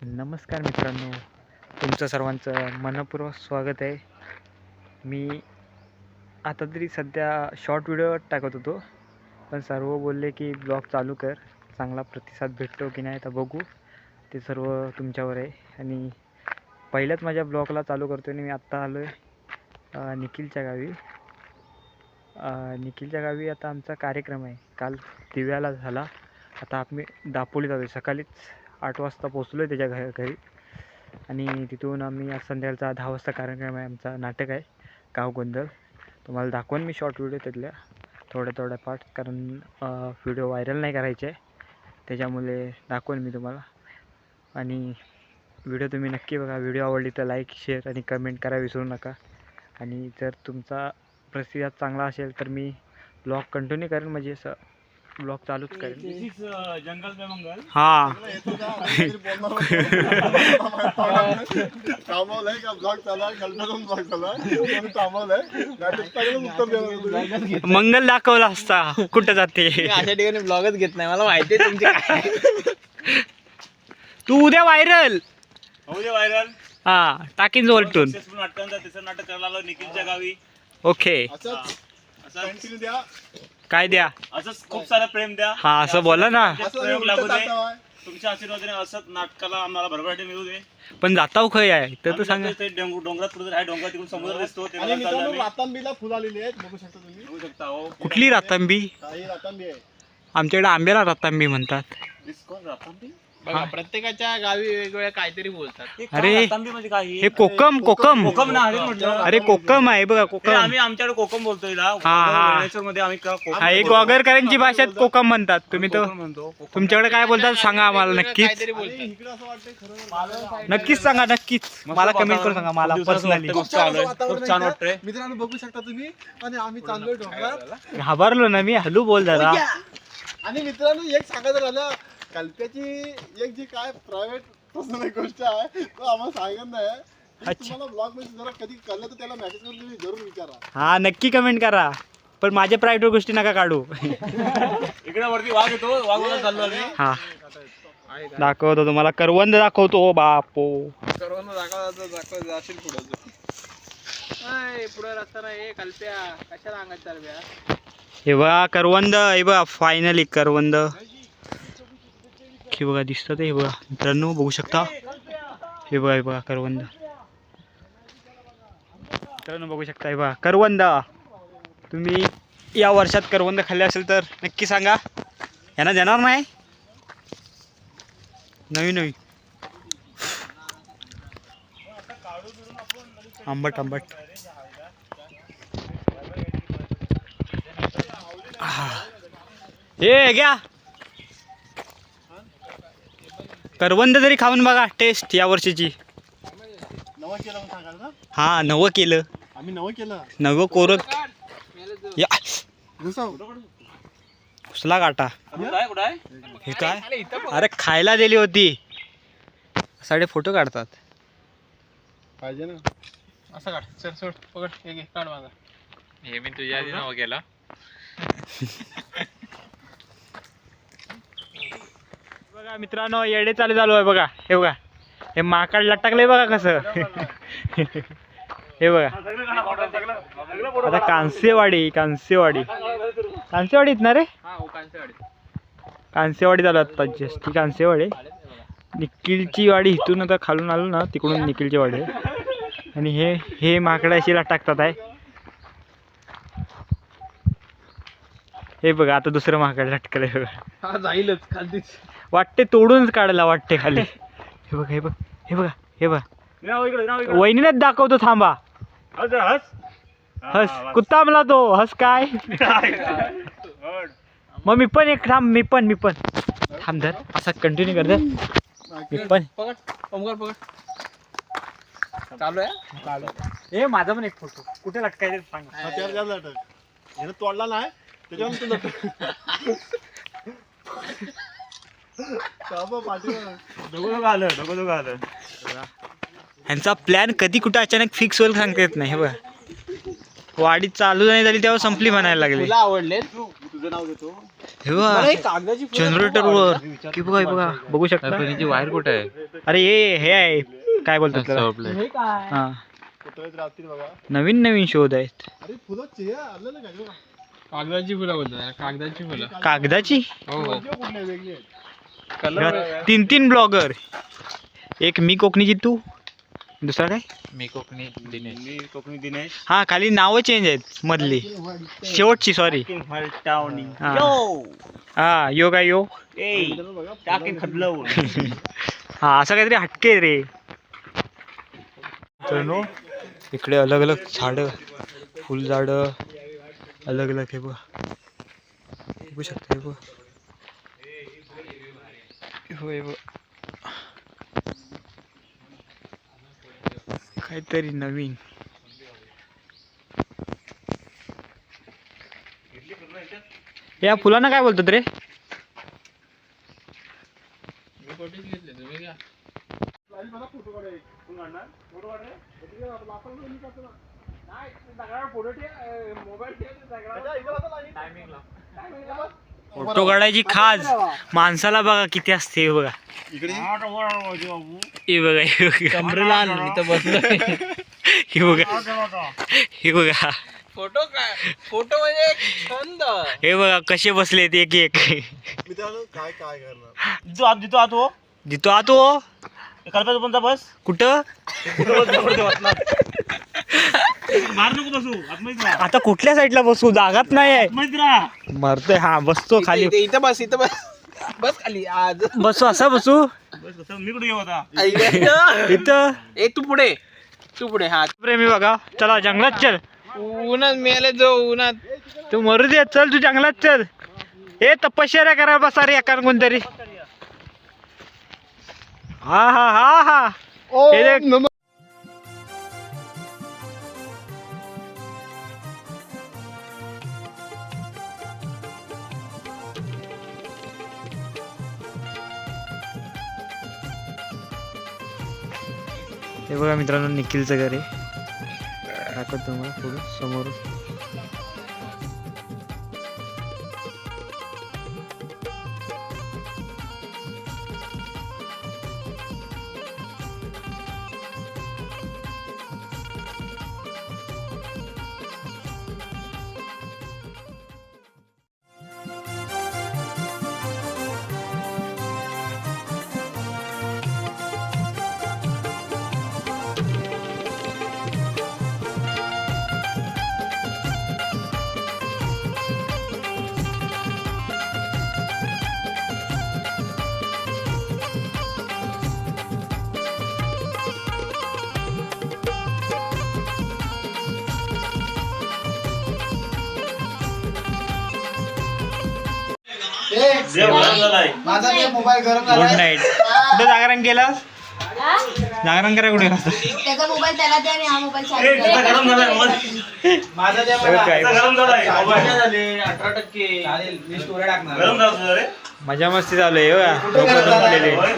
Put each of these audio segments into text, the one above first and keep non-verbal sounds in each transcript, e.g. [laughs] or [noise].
नमस्कार मित्रांनो तुमचं सर्वांचं मनपूर्वक स्वागत आहे. मी आता तरी सध्या शॉर्ट व्हिडिओ टाकत होतो पण सर्व बोलले की ब्लॉग चालू कर चांगला प्रतिसाद भेटतो की नाही तर बघू. ते सर्व तुमच्यावर आहे. आणि पहिल्याच माझ्या ब्लॉगला चालू करतो आणि मी आत्ता आलो आहे निखिलच्या गावी. निखिलच्या गावी आता आमचा कार्यक्रम आहे. काल दिव्याला झाला. आता आम्ही दापोली जातो सकाळीच आठ वाजता पोचलो आहे त्याच्या घ घरी. आणि तिथून आम्ही आज संध्याकाळचा दहा वाजता कार्यक्रम आहे आमचा नाटक आहे गाव गोंधळ. तुम्हाला दाखवून मी शॉर्ट व्हिडिओ त्यातल्या थोड्या थोड्या पार्ट कारण व्हिडिओ व्हायरल नाही करायचे. त्याच्यामुळे दाखवेन मी तुम्हाला. आणि व्हिडिओ तुम्ही नक्की बघा. व्हिडिओ आवडली तर लाईक शेअर आणि कमेंट करा विसरू नका. आणि जर तुमचा प्रतिसाद चांगला असेल तर मी ब्लॉग कंटिन्यू करेन. म्हणजे असं ब्लॉग चालूच करेन. जंगल में मंगल. हां। थांबवलंय का ब्लॉग चालू कल्पना ब्लॉग चालू आहे थांबवलंय नाटक चांगलं उत्तर देणार तुम्ही. मंगल दाखवला असता कुठं जाते? अशा ठिकाणी ब्लॉगच घेत नाही मला माहिती आहे तुमचे काय. तू उद्या व्हायरल होऊ दे व्हायरल हा टाकीन तिसरं नाटक करायला आलो निखिलच्या गावी. ओके असंच असं कंटिन्यू द्या. काय द्या? असंच खूप सारं प्रेम द्या. हा असं बोला ना. प्रयोग लागू दे जातं. तुमच्या आशीर्वादाने असंच नाटकाला आम्हाला भरभराटी मिळू दे पण जाताव खय आहे तर आम्ही तू सांगा. जातोय ते डोंग- डोंगरात कुठे आहे डोंगरात तिकडून समुद्र दिसतो ते आणि बघायला चाललो मित्रांनो आम्ही. रातांबीला फुल आलेली आहेत बघू शकता तुम्ही. बघू शकता हो. कुठली रातांबी? काही रातांबी आहे. आमच्याकडे आंब्याला रातांबी म्हणतात. डिस्कॉन रातांबी? बघा प्रत्येकाच्या गावी वेगवेगळ्या काहीतरी बोलतात. हे काय अरे, रातांबी म्हणजे काय? हे कोकम कोकम. कोकम. ना अरे म्हटलं. अरे कोकम. आहे बघा हे कोकम. आम्ही आमच्याकडे कोकम बोलतोय ना हा. मध्ये आम्ही का- कोकम हा एक बोलतो. वागरकरांची भाषेत कोकम म्हणतात. तुम्ही तर कोकम म्हणतो. कोकम. तुमच्याकडे काय बोलतात सांगा आम्हाला नक्कीच. काहीतरी बोलतात. नक्कीच सांगा नक्कीच. मस्त मला कमेंट करून वातावरण. सांगा मला खूप दिवसाचं पर्सनली वाटतं. खूप छान आहे. खूप वाटतंय. मित्रांनो बघू शकता तुम्ही. आणि आम्ही डोंगरात घाबरलो ना मी हलू बोल दादा आणि मित्रांनो एक सांगायचं राहिलं कल्प्याची एक जी काय प्रायव्हेट पर्सनल एक गोष्ट आहे तो आम्हाला सांगत नाही. ती अच्छा. तुम्हाला ब्लॉगमध्ये जरा कधी कळलं तर त्याला मेसेज करून तुम्ही जरूर विचारा. हा नक्की कमेंट करा. पण माझ्या प्रायव्हेट गोष्टी नका काढू. इकडे वरती वाघ येतो वाघ बघायला चाललो आम्ही. हा. दाखवतो तुम्हाला. करवंद दाखवतो बापो. सर्वांना दाखवा दाखवा जाशील पुढे पुढे रस्ता हे कल्प्या. कशाला अंगात चालव्या हे बघा करवंद हे बघा फायनली करवंद. हे बघा दिसतं ते हे बघा. मित्रांनो बघू शकता. हे बघा हे बघा करवंद. मित्रांनो बघू शकता हे बघा करवंद. तुम्ही या वर्षात करवंद खाल्ले असेल तर नक्की सांगा. यांना देणार नाही? नवी नवी. आंबट आंबट. हे घ्या. करवंद तरी खाऊन बघा टेस्ट या वर्षीची. नवं केलं म्हणून सांगाल ना? हा नवं केलं. आम्ही नवं केलं. नवं कोरं या. जसं उसला काटा. कुठं आहे कुठं आहे? हे काय? अरे खायला दिली होती. साडे फोटो काढतात. पाहिजे ना. असं काढ. चल सोड. पकड. हे घे काढ माझा हे मी तुझ्या आधी नाव केला. [laughs] बघा मित्रांनो येडे चालू चालू आहे बघा. हे बघा. हे माकड लटकलंय बघा कसं. हे बघा. आता कांसेवाडी कांसेवाडी. कांसेवाडीत ना रे? कांसेवाडी झालं आत्ता जस्टी. कांसेवाडी निखिलची वाडी इथून आता खालून आलो ना तिकडून निखिलची वाडी आणि हे हे माकडाशी अशी टाकतात आहे. हे बघा आता दुसरं माकड लटकलंय बघा. जाईलच खालतीच. वाटते तोडूनच काढायला वाटते खाली. [laughs] हे बघा हे बघ हे बघा हे बघा. नाव इकडे नाव इकडे. वहिनीलाच दाखवतो थांबा. हस हस. हस. कुत्ता मला तो हस काय. [laughs] मग मी पण एक थांब मी पण मी पण. थांब धर असा कंटिन्यू कर धर. मी पण. चालू आहे? हे माझा पण एक फोटो. कुठे लटकायचं सांग. हा, तोडला नाही त्याच्यावर [laughs] तू लटक बाबा पाठीवर दोघं दोघं आलं दोघं दोघं आलं ह्यांचा प्लॅन कधी कुठं अचानक फिक्स होईल सांगता येत नाही हे बघा. वाढी चालू नाही झाली तेव्हा संपली म्हणायला लागली. तुला आवडले? तुझं तुझं नाव घेतो. हे बघा कागदाची जनरेटर वर. की बघा हे बघा बघू शकता? वायर कुठे आहे? अरे हे हे आहे. काय बोलतात त्याला? हे काय? हा. कुठे राहतील बघा नवीन नवीन शोध आहेत. कागदाची फुलं बोलतात कागदाची फुलं. कागदाची? हो. तीन तीन ब्लॉगर. एक मी कोकणी जितू दुसरा काय? मी कोकणी दिनेश. मी कोकणी दिनेश. हा खाली नावं चेंज आहेत मधली. शेवटची सॉरी हा. यो काय यो? [laughs] हा असं काहीतरी हटके आहे रे. मित्रांनो इकडे अलग अलग झाडं फुलझाडं अलग अलग हे बघा. बघू शकता हे बघा. होय काहीतरी नवीन. या फुलांना काय बोलतात रे मी कोठेच घेतले तुम्ही घ्या फोटो काढायची खाज. माणसाला बघा किती असते हे बघा. इकडे? हे बघा हे बघा. कमरेला बसलोय. हे बघा. हे बघा. फोटो काय? फोटो म्हणजे एक छंद. हे बघा कसे बसलेत एक एक. मित्रांनो काय काय करणार? जितो आत जितो आत हो. जितो आतो कल्पाचा कोणता बस. कुठं? आता कुठल्या साईडला बसू? जागाच नाही आहे मरतोय. हा बसतो खाली. इथे- बस इथं बस. बस खाली आज. बसू असा बसू? इथं? ए तू पुढे. तू पुढे हा. प्रेमी बघा. चला जंगलात चल. उन्हात मेले जो उन्हात. तू मरू दे. चल तू जंगलात चल. ए तपश्चर्या करा बसा रे एकान कोणतरी. हा हा हा हा. हे बघा मित्रांनो निखिलचं घर आहे. दाखवतो तुम्हाला पुढे समोर माझा ते मोबाईल गरम गुड नाईट कुठे जागरण केलं जागरण करा कुठे त्याचा मोबाईल त्याला द्या आणि हा मोबाईल ए, चार्ज त्याचा गरम झालाय मोबाईल माझा द्या काय त्याचा गरम झालाय. मोबाईल. झाले अठरा टक्के. चालेल मी स्टोरी टाकणार. गरम झाला तुझा रे. मजा मस्ती चालू आहे हो. होय?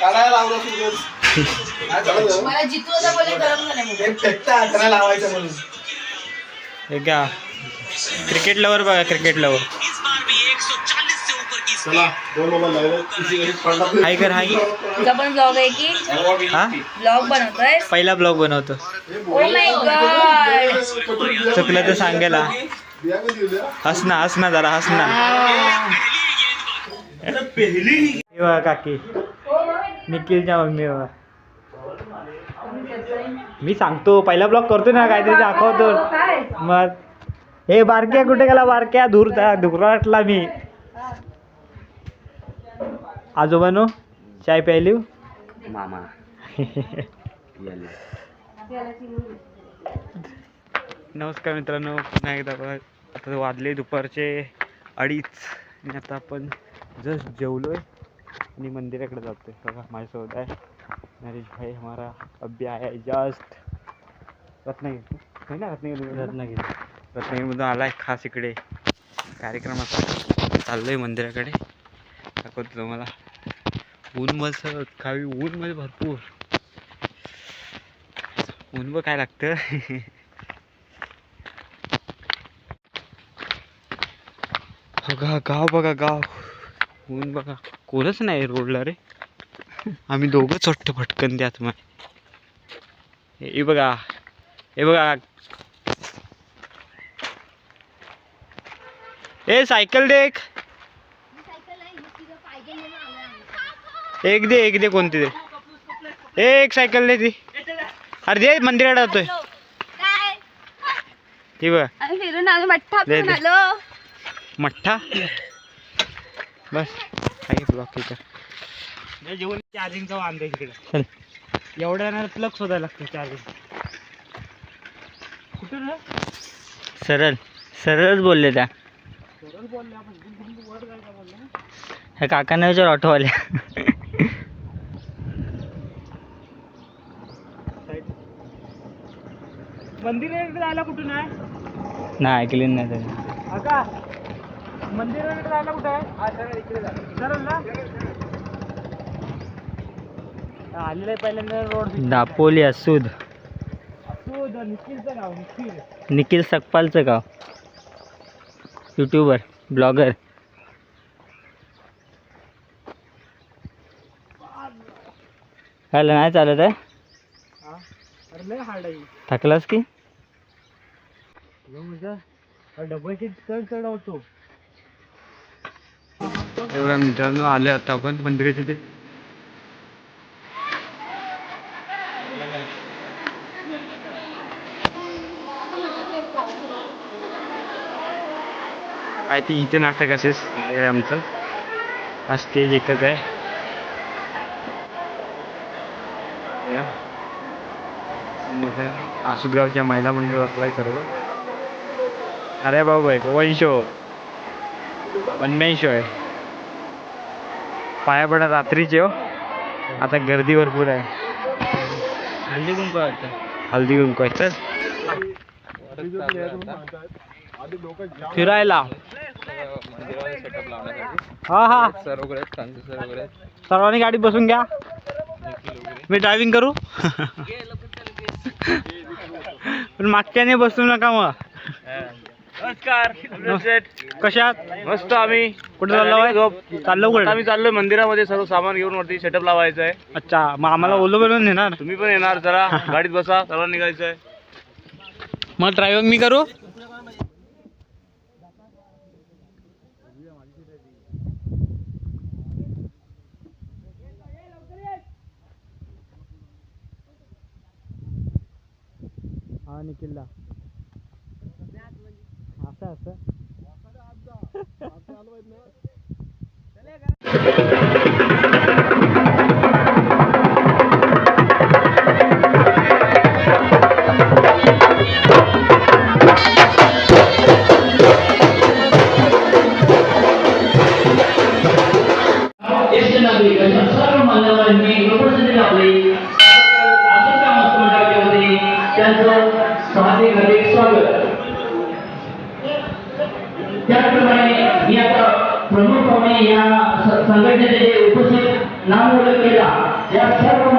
काढायला लावला सूरज मला जितू होता बोले गरम झाले मोबाईल फेकता हाताला लावायचं म्हणून. हे का क्रिकेट लवर बघा क्रिकेट लवर चला हाय कर हाय. तुझा पण ब्लॉग आहे की? हा? ब्लॉग बनवतोय पहिला ब्लॉग बनवतो. ओ माय गॉड चुकलं तर दिल्या? हस ना हस ना जरा हस ना. बघा काकी. निखिलच्या मम्मी बघा. मी सांगतो पहिला ब्लॉग करतो ना काहीतरी दाखवतो. मग हे बारक्या कुठे गेला? बारक्या दूर दुराटला मी. आजोबानो चाय प्यायली? मामा. [laughs] नमस्कार मित्रांनो पुन्हा एकदा बघा आता वाजले दुपारचे अडीच. आणि आता आपण जस्ट जेवलोय आणि मंदिराकडे जातोय. बघा माझ्यासोबत आहे नरेश भाई हमारा अभ्य आहे जस्ट. रत्नागिरी. नाही ना रत्नागिरी रत्नागिरी. रत्नागिरीमधून आलाय खास इकडे. कार्यक्रमाचा चाललोय मंदिराकडे. दाखवतो तुम्हाला. ऊन मस्त काही ऊन मध्ये भरपूर. ऊन बघ काय लागतं? बघा गाव बघा गाव. ऊन बघा. कोणच नाही रोडला रे. आम्ही दोघं चोट्ट भटकन द्यात मग. हे बघा. हे बघा. ए सायकल देख. एक दे एक दे कोणती दे. एक सायकल दे ती. अरे दे मंदिरात जातोय. काय ती बघ. मठ्ठा बस. आहे ब्लॉक इथं. जेवण चार्जिंगचा वांदा इकडे. चल. एवढ्या प्लग शोधायला लागतं चार्जिंग कुठं रे? सरळ. सरळच बोलले त्या. ह्या काकांना विचार ऑटोवाल्या. मंदिराकडे जायला कुठून आहे? नाही ऐकले नाही त्याने काका मंदिराकडे जायला कुठं आहे? हा सरळ इकडे जा. सरळ ना आलेलं आहे पहिल्यांदा रोड दापोली असूद. तू निखिलचं गाव निखिल. निखिल सकपालचं गाव. युट्यूबर ब्लॉगर काय नाही चालत आहे? अरे लय हार्ड आहे. थकलास की? डबल चढ चढवतो? एवढ्या मित्रांनो आले आता आपण मंदिराच्या ते काय ते इथे नाटक असेच आहे आमचं. हा स्टेज एकच आहे या. मोठ्या आसुदगावच्या महिला मंडळ बसलाय सर्व अरे भाऊ भाई वंशो. वनमेंशो आहे. पाया पडा रात्रीचे हो. आता गर्दी भरपूर आहे. हल्दी कुंकू हल्दी कुंकू आहे. चल. फिरायला. हा हा. सर वगैरे सर वगैरे सर्वांनी गाडीत बसून घ्या. मी ड्रायव्हिंग करू. [laughs] पण मागच्याने बसू नका मग. नमस्कार. कशात मस्त आम्ही. कुठे चाललो आहे? चाललो कुठे? आम्ही चाललोय मंदिरामध्ये सर्व सामान घेऊन वरती सेटअप लावायचं आहे अच्छा मग आम्हाला ओलो बनवून देणार? तुम्ही पण येणार जरा [laughs] गाडीत बसा सर्वांनी निघायचं आहे मग ड्रायव्हिंग मी करू? हा निखिलला. असं असं. [laughs] [laughs] ज्येष्ठ उपस्थित नाम ओळख केला या सर्व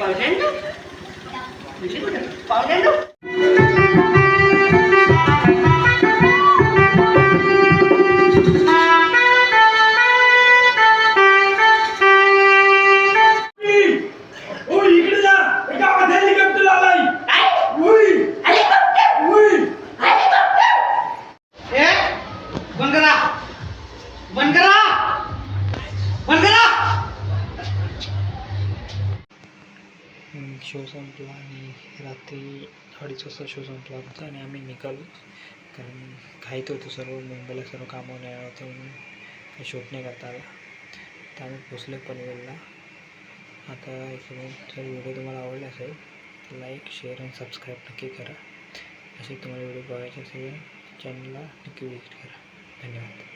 పౌనండు పౌనండు शो संपला आणि रात्री अडीच वाजता शो संपला होता आणि आम्ही निघालो. कारण घाईत होतो सर्व मुंबईला सर्व कामं नाही होते म्हणून काही शूट नाही करता आला. तर आम्ही पोचलो पनवेलला. आता इकडून जर व्हिडिओ तुम्हाला आवडला असेल तर लाईक शेअर आणि सबस्क्राईब नक्की करा. असे तुम्हाला व्हिडिओ बघायचे असेल चॅनलला नक्की विजिट करा. धन्यवाद.